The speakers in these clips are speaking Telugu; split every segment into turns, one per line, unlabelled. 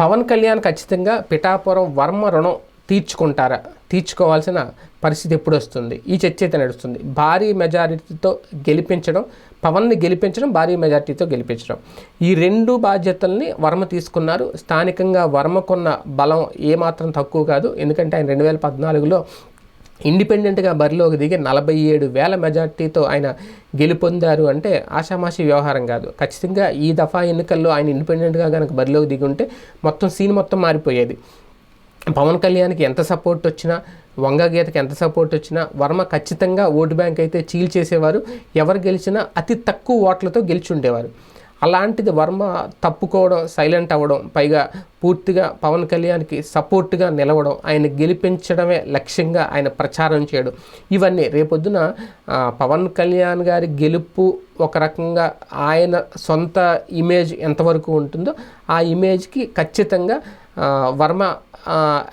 పవన్ కళ్యాణ్ ఖచ్చితంగా పిఠాపురం వర్మ రుణం తీర్చుకుంటారా? తీర్చుకోవాల్సిన పరిస్థితి ఎప్పుడు వస్తుంది ఈ చర్చ అయితే నడుస్తుంది. భారీ మెజారిటీతో గెలిపించడం పవన్ని గెలిపించడం భారీ మెజారిటీతో గెలిపించడం. ఈ రెండు బాధ్యతల్ని వర్మ తీసుకున్నారు. స్థానికంగా వర్మకున్న బలం ఏమాత్రం తక్కువ కాదు. ఎందుకంటే ఆయన రెండు వేల పద్నాలుగులో ఇండిపెండెంట్గా బరిలోకి దిగి నలభై ఏడు వేల మెజార్టీతో ఆయన గెలుపొందారు అంటే ఆషామాషి వ్యవహారం కాదు. ఖచ్చితంగా ఈ దఫా ఎన్నికల్లో ఆయన ఇండిపెండెంట్గా కనుక బరిలోకి దిగి ఉంటే మొత్తం సీన్ మొత్తం మారిపోయేది. పవన్ కళ్యాణ్కి ఎంత సపోర్ట్ వచ్చినా వంగ గీతకి ఎంత సపోర్ట్ వచ్చినా వర్మ ఖచ్చితంగా ఓటు బ్యాంక్ అయితే చీల్ చేసేవారు. ఎవరు గెలిచినా అతి తక్కువ ఓట్లతో గెలిచి ఉండేవారు అలాంటిది వర్మ తప్పుకోవడం సైలెంట్ అవ్వడం పైగా పూర్తిగా పవన్ కళ్యాణ్కి సపోర్ట్గా నిలవడం ఆయన గెలిపించడమే లక్ష్యంగా ఆయన ప్రచారం చేయడం ఇవన్నీ రేపొద్దున పవన్ కళ్యాణ్ గారి గెలుపు ఒక రకంగా ఆయన సొంత ఇమేజ్ ఎంతవరకు ఉంటుందో ఆ ఇమేజ్కి ఖచ్చితంగా వర్మ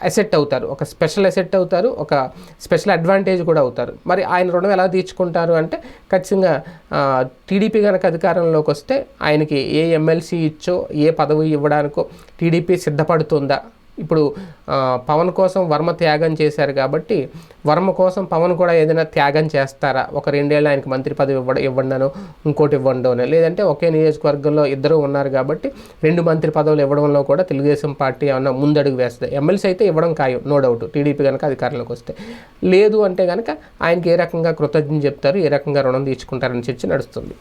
అసెట్ అవుతారు. ఒక స్పెషల్ అసెట్ అవుతారు ఒక స్పెషల్ అడ్వాంటేజ్ కూడా అవుతారు. మరి ఆయన రుణం ఎలా తీర్చుకుంటారు అంటే ఖచ్చితంగా టీడీపీ కనుక అధికారంలోకి వస్తే ఆయనకి ఏ ఎమ్మెల్సీ ఇచ్చో ఏ పదవి ఇవ్వడానికో టీడీపీ సిద్ధపడుతుందా? ఇప్పుడు పవన్ కోసం వర్మ త్యాగం చేశారు కాబట్టి వర్మ కోసం పవన్ కూడా ఏదైనా త్యాగం చేస్తారా? ఒక రెండేళ్ళు ఆయనకి మంత్రి పదవి ఇవ్వడం ఇవ్వండాను ఇంకోటి ఇవ్వండోనే లేదంటే ఒకే నియోజకవర్గంలో ఇద్దరు ఉన్నారు కాబట్టి రెండు మంత్రి పదవులు ఇవ్వడంలో కూడా తెలుగుదేశం పార్టీ ఏమన్నా ముందడుగు వేస్తుంది? ఎమ్మెల్సీ అయితే ఇవ్వడం ఖాయం నో డౌట్. టీడీపీ కనుక అధికారంలోకి వస్తే. లేదు అంటే కనుక ఆయనకి ఏ రకంగా కృతజ్ఞత చెప్తారు ఏ రకంగా రుణం తీర్చుకుంటారని చర్చ నడుస్తుంది.